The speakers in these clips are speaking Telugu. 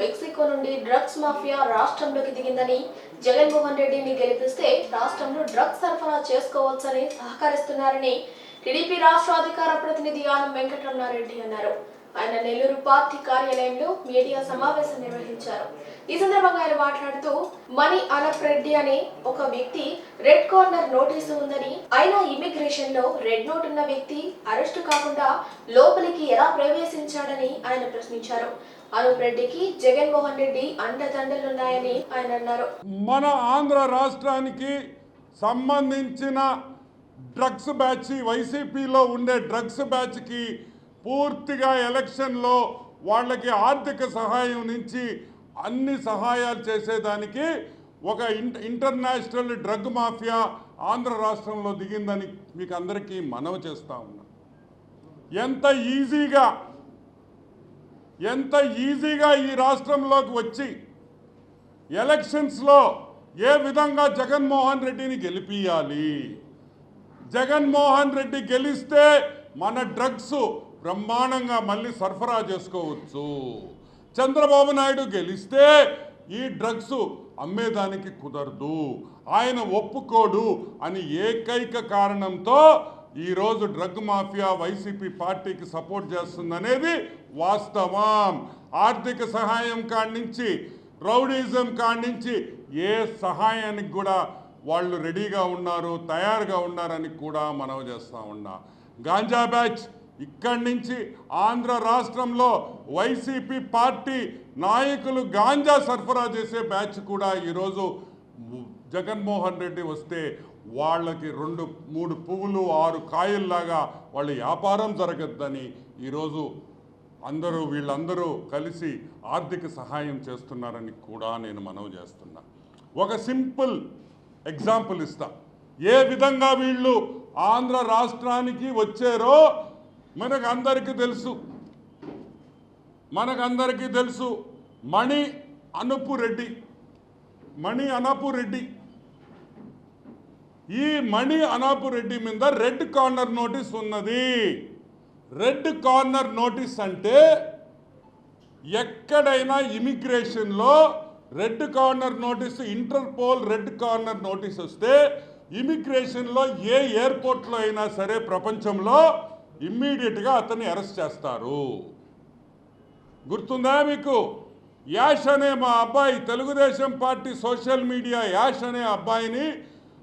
మెక్సికో నుండి డ్రగ్స్ మాఫియా రాష్ట్రంలోకి దిగిందని జగన్మోహన్ రెడ్డిని గెలిపిస్తే రాష్ట్రంలో డ్రగ్స్ సరఫరా చేసుకోవచ్చని సహకరిస్తున్నారని టీడీపీ రాష్ట్ర అధికార ప్రతినిధి ఆనం వెంకటరమణారెడ్డి అన్నారు. ఆయన నెల్లూరు పార్టీ కార్యాలయంలో మీడియా సమావేశం నిర్వహించారు. ఈ సందర్భంగా ఆయన మాట్లాడుతూ మణి అనప్ రెడ్డి అనే ఒక వ్యక్తి రెడ్ కార్నర్ నోటీసు ఉందని అయినా ఇమిగ్రేషన్లో రెడ్ నోట్ ఉన్న వ్యక్తి అరెస్టు కాకుండా లోపలికి ఎలా ప్రవేశించాడని ఆయన ప్రశ్నించారు. అనూప్ రెడ్డికి జగన్మోహన్ రెడ్డి అండదండలున్నాయని ఆయన అన్నారు. మన ఆంధ్ర రాష్ట్రానికి సంబంధించిన డ్రగ్స్ బ్యాచ్ వైసీపీలో ఉండే డ్రగ్స్ బ్యాచ్కి పూర్తిగా ఎలక్షన్లో వాళ్ళకి ఆర్థిక సహాయం నుంచి అన్ని సహాయాలు చేసేదానికి ఒక ఇంట ఇంటర్నేషనల్ డ్రగ్ మాఫియా ఆంధ్ర రాష్ట్రంలో దిగిందని మీకు అందరికీ మనవి చేస్తూ ఉన్నా. ఎంత ఈజీగా ఎంత ఈజీగా ఈ రాష్ట్రంలోకి వచ్చి ఎలక్షన్స్లో ఏ విధంగా జగన్మోహన్ రెడ్డిని గెలిపియాలి? జగన్మోహన్ రెడ్డి గెలిస్తే మన డ్రగ్స్ బ్రహ్మాండంగా మళ్ళీ సరఫరా చేసుకోవచ్చు. చంద్రబాబు నాయుడు గెలిస్తే ఈ డ్రగ్స్ అమ్మేదానికి కుదరదు. ఆయన ఒప్పుకోడు అని ఏకైక కారణంతో ఈరోజు డ్రగ్ మాఫియా వైసీపీ పార్టీకి సపోర్ట్ చేస్తుందనేది వాస్తవం. ఆర్థిక సహాయం కాడి నుంచి రౌడీజం కాడి నుంచి ఏ సహాయానికి కూడా వాళ్ళు రెడీగా ఉన్నారు తయారుగా ఉన్నారని కూడా మనవి చేస్తూ ఉన్నా. గాంజా బ్యాచ్ ఇక్కడి నుంచి ఆంధ్ర రాష్ట్రంలో వైసీపీ పార్టీ నాయకులు గాంజా సరఫరా చేసే బ్యాచ్ కూడా ఈరోజు జగన్మోహన్ రెడ్డి వస్తే వాళ్ళకి రెండు మూడు పువ్వులు ఆరు కాయల్లాగా వాళ్ళ వ్యాపారం జరగద్దని ఈరోజు అందరూ వీళ్ళందరూ కలిసి ఆర్థిక సహాయం చేస్తున్నారని కూడా నేను మనవి చేస్తున్నా. ఒక సింపుల్ ఎగ్జాంపుల్ ఇస్తా. ఏ విధంగా వీళ్ళు ఆంధ్ర రాష్ట్రానికి వచ్చారో మనకు అందరికీ తెలుసు. మనకందరికీ తెలుసు. మణి అనుపు రెడ్డి మణి అనపు రెడ్డి ఈ మణి అనాపు రెడ్డి మీద రెడ్ కార్నర్ నోటీస్ ఉన్నది. రెడ్ కార్నర్ నోటీస్ అంటే ఎక్కడైనా ఇమిగ్రేషన్లో red corner notice Interpol red corner notice వస్తే ఇమిగ్రేషన్లో ఏ ఎయిర్పోర్ట్లో అయినా సరే ప్రపంచంలో ఇమ్మీడియట్గా అతన్ని అరెస్ట్ చేస్తారు. గుర్తుందా మీకు? యాష్ అనే మా అబ్బాయి Telugudesam party social media Yash అనే అబ్బాయిని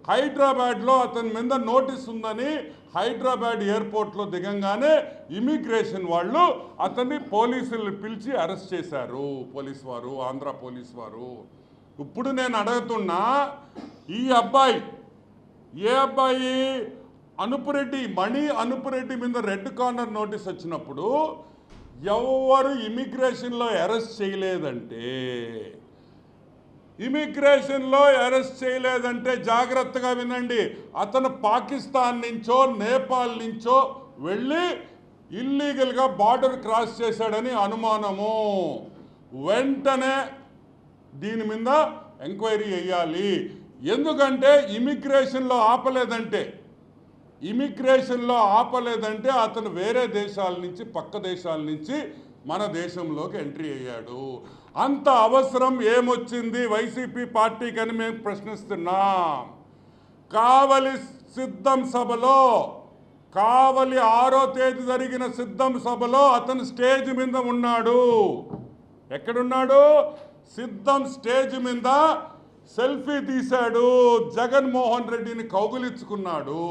హైదరాబాద్లో అతని మీద నోటీస్ ఉందని హైదరాబాద్ ఎయిర్పోర్ట్లో దిగంగానే ఇమిగ్రేషన్ వాళ్ళు అతన్ని పోలీసులు పిలిచి అరెస్ట్ చేశారు. పోలీస్ వారు ఆంధ్ర పోలీస్ వారు. ఇప్పుడు నేను అడుగుతున్నా ఈ అబ్బాయి ఏ అబ్బాయి? అనుపురెడ్డి మణి అనుపురెడ్డి మీద రెడ్ కార్నర్ నోటీస్ వచ్చినప్పుడు ఎవరు ఇమిగ్రేషన్లో అరెస్ట్ చేయలేదంటే ఇమిగ్రేషన్లో అరెస్ట్ చేయలేదంటే జాగ్రత్తగా వినండి. అతను పాకిస్తాన్ నుంచో నేపాల్ నుంచో వెళ్ళి ఇల్లీగల్గా బార్డర్ క్రాస్ చేశాడని అనుమానము. వెంటనే దీని మీద ఎంక్వైరీ చేయాలి. ఎందుకంటే ఇమిగ్రేషన్లో ఆపలేదంటే ఇమిగ్రేషన్లో ఆపలేదంటే అతను వేరే దేశాల నుంచి పక్క దేశాల నుంచి మన దేశంలోకి ఎంట్రీ అయ్యాడు. అంత అవసరం ఏమొచ్చింది వైసీపీ పార్టీకి అని మేము ప్రశ్నిస్తున్నాం. కావలి సిద్ధం సభలో కావలి ఆరో తేదీ జరిగిన సిద్ధం సభలో అతను స్టేజ్ మీద ఉన్నాడు. ఎక్కడున్నాడు? సిద్ధం స్టేజ్ మీద సెల్ఫీ తీశాడు. జగన్మోహన్ రెడ్డిని కౌగులించుకున్నాడు.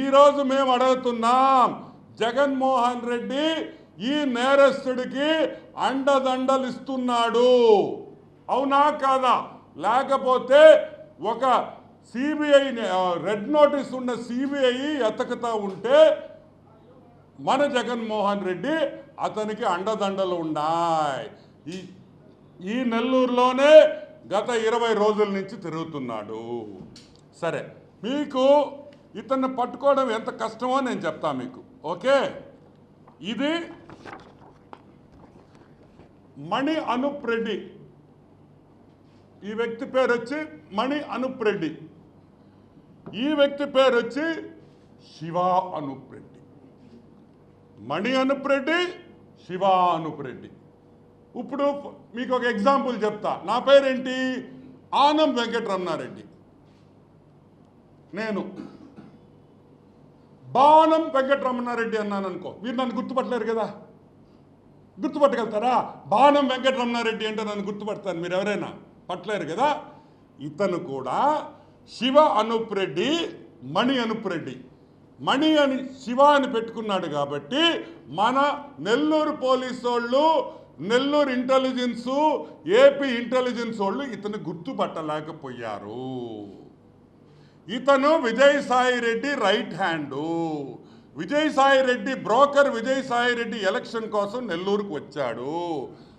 ఈరోజు మేము అడుగుతున్నాం జగన్మోహన్ రెడ్డి ఈ నేరస్తుడికి అండదండలు ఇస్తున్నాడు అవునా కాదా? లేకపోతే ఒక సిబిఐ రెడ్ నోటీస్ ఉన్న సిబిఐ ఎతకతా ఉంటే మన జగన్మోహన్ రెడ్డి అతనికి అండదండలు ఉన్నాయి ఈ ఈ నెల్లూరులోనే గత ఇరవై రోజుల నుంచి తిరుగుతున్నాడు. సరే మీకు ఇతన్ని పట్టుకోవడం ఎంత కష్టమో నేను చెప్తా మీకు. ఓకే? ఇది మణి అనుప్ రెడ్డి ఈ వ్యక్తి పేరు వచ్చి మణి అనుప్ రెడ్డి ఈ వ్యక్తి పేరు వచ్చి శివ అనుప్ రెడ్డి మణి అనుప్ రెడ్డి శివ అనుప్ రెడ్డి ఇప్పుడు మీకు ఒక ఎగ్జాంపుల్ చెప్తా. నా పేరేంటి? ఆనం వెంకటరమణారెడ్డి. నేను. బాణం వెంకటరమణారెడ్డి అన్నాను అనుకో మీరు నన్ను గుర్తుపట్టలేరు కదా? గుర్తుపట్టగలుగుతారా? బాణం వెంకటరమణారెడ్డి అంటే నన్ను గుర్తుపడతాను మీరు ఎవరైనా? పట్టలేరు కదా? ఇతను కూడా శివ అనూప్ రెడ్డి మణి అనూప్ రెడ్డి. మణి అని శివ అని పెట్టుకున్నాడు కాబట్టి మన నెల్లూరు పోలీసు వాళ్ళు నెల్లూరు ఇంటెలిజెన్సు ఏపీ ఇంటెలిజెన్స్ వాళ్ళు ఇతను గుర్తుపట్టలేకపోయారు. ఇతను Vijayasai Reddy right hand. Vijayasai Reddy broker Vijayasai Reddy election కోసం నెల్లూరుకు వచ్చాడు.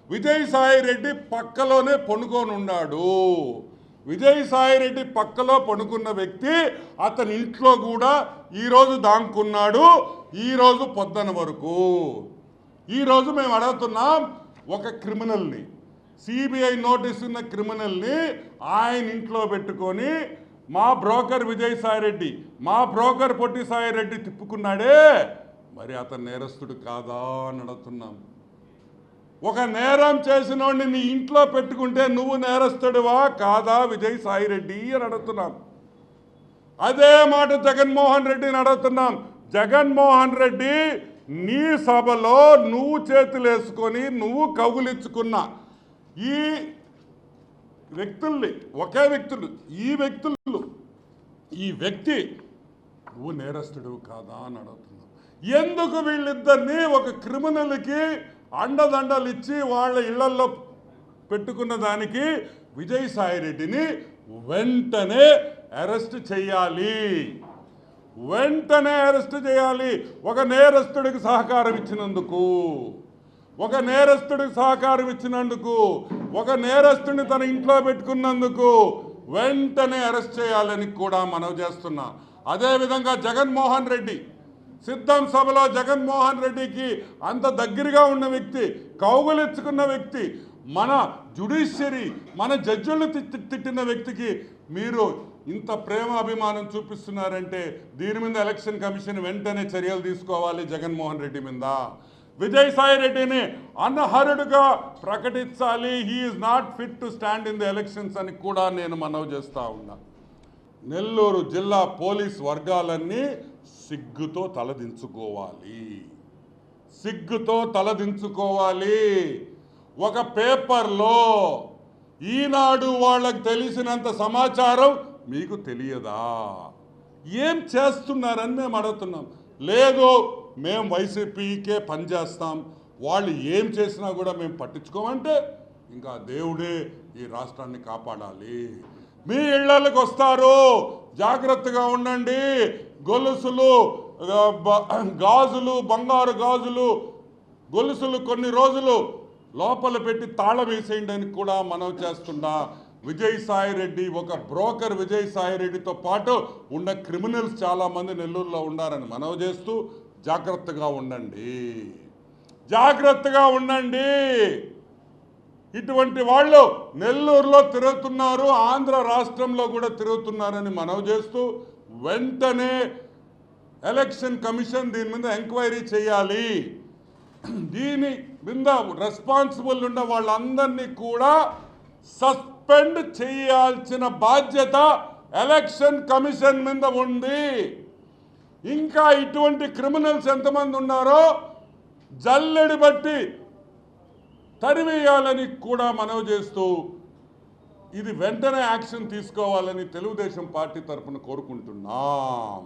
విజయసాయి రెడ్డి పక్కలోనే పనుకొని ఉన్నాడు. విజయసాయి రెడ్డి పక్కలో పడుకున్న వ్యక్తి అతని ఇంట్లో కూడా ఈరోజు దాంకున్నాడు. ఈరోజు పొద్దున వరకు. ఈరోజు మేము అడుగుతున్నాం ఒక క్రిమినల్ని. సిబిఐ నోటీస్ ఉన్న క్రిమినల్ని ఆయన ఇంట్లో పెట్టుకొని మా బ్రోకర్ విజయసాయి రెడ్డి మా బ్రోకర్ పొట్టి సాయి రెడ్డి తిప్పుకున్నాడే. మరి అతను నేరస్తుడు కాదా అని అడుగుతున్నాం. ఒక నేరం చేసినోడిని నీ ఇంట్లో పెట్టుకుంటే నువ్వు నేరస్తుడివా కాదా విజయ్ రెడ్డి అని అడుగుతున్నాం. అదే మాట జగన్మోహన్ రెడ్డిని అడుగుతున్నాం. జగన్మోహన్ రెడ్డి నీ సభలో నువ్వు చేతులేసుకొని నువ్వు కౌగులించుకున్న ఈ వ్యక్తుల్ని ఒకే వ్యక్తులు ఈ వ్యక్తులు ఈ వ్యక్తి నువ్వు నేరస్తుడు కాదా? అని అడుగుతున్నావు ఎందుకు వీళ్ళిద్దరిని ఒక క్రిమినల్కి అండదండలు ఇచ్చి వాళ్ళ ఇళ్ళల్లో పెట్టుకున్న దానికి విజయసాయిరెడ్డిని వెంటనే అరెస్ట్ చేయాలి. వెంటనే అరెస్ట్ చేయాలి. ఒక నేరస్తుడికి సహకారం ఇచ్చినందుకు. ఒక నేరస్తుడికి సహకారం ఇచ్చినందుకు. ఒక నేరస్తుడిని తన ఇంట్లో పెట్టుకున్నందుకు. వెంటనే అరెస్ట్ చేయాలని కూడా మనవి చేస్తున్నా. అదేవిధంగా జగన్మోహన్ రెడ్డి సిద్ధం సభలో జగన్మోహన్ రెడ్డికి అంత దగ్గరగా ఉన్న వ్యక్తి కౌగులెచ్చుకున్న వ్యక్తి మన జుడిషియరీ మన జడ్జిలను తిట్టిన వ్యక్తికి మీరు ఇంత ప్రేమ అభిమానం చూపిస్తున్నారంటే దీని మీద ఎలక్షన్ కమిషన్ వెంటనే చర్యలు తీసుకోవాలి జగన్మోహన్ రెడ్డి మీద. విజయసాయి రెడ్డిని అనర్హుడుగా ప్రకటించాలి. He is not fit to stand in the elections అని కూడా నేను మనవి చేస్తా ఉన్నా. నెల్లూరు జిల్లా పోలీస్ వర్గాలన్నీ సిగ్గుతో తలదించుకోవాలి. సిగ్గుతో తలదించుకోవాలి. ఒక పేపర్లో ఈనాడు వాళ్ళకి తెలిసినంత సమాచారం మీకు తెలియదా? ఏం చేస్తున్నారని మేము అడుగుతున్నాం. లేదు మేము వైసీపీకే పనిచేస్తాం వాళ్ళు ఏం చేసినా కూడా మేము పట్టించుకోమంటే ఇంకా దేవుడే ఈ రాష్ట్రాన్ని కాపాడాలి. మీ ఇళ్ళకి వస్తారు. జాగ్రత్తగా ఉండండి. గొలుసులు గాజులు బంగారు గాజులు గొలుసులు కొన్ని రోజులు లోపల పెట్టి తాళం వేసేయండి అని కూడా మనం చేస్తున్నా విజయసాయిరెడ్డి రెడ్డి ఒక బ్రోకర్ విజయసాయిరెడ్డితో రెడ్డితో పాటు ఉన్న క్రిమినల్స్ చాలామంది నెల్లూరులో ఉండారని మనవి చేస్తూ జాగ్రత్తగా ఉండండి. జాగ్రత్తగా ఉండండి. ఇటువంటి వాళ్ళు నెల్లూరులో తిరుగుతున్నారు ఆంధ్ర రాష్ట్రంలో కూడా తిరుగుతున్నారని మనవి చేస్తూ వెంటనే ఎలక్షన్ కమిషన్ దీని మీద ఎంక్వైరీ చేయాలి. దీని మీద రెస్పాన్సిబుల్ ఉన్న వాళ్ళందరినీ కూడా సస్పెండ్ చేయాల్సిన బాధ్యత ఎలక్షన్ కమిషన్ మీద ఉంది. ఇంకా ఇటువంటి క్రిమినల్స్ ఎంతమంది ఉన్నారో జల్లెడి బట్టి తరివేయాలని కూడా మనవి చేస్తూ ఇది వెంటనే యాక్షన్ తీసుకోవాలని తెలుగుదేశం పార్టీ తరఫున కోరుకుంటున్నాం.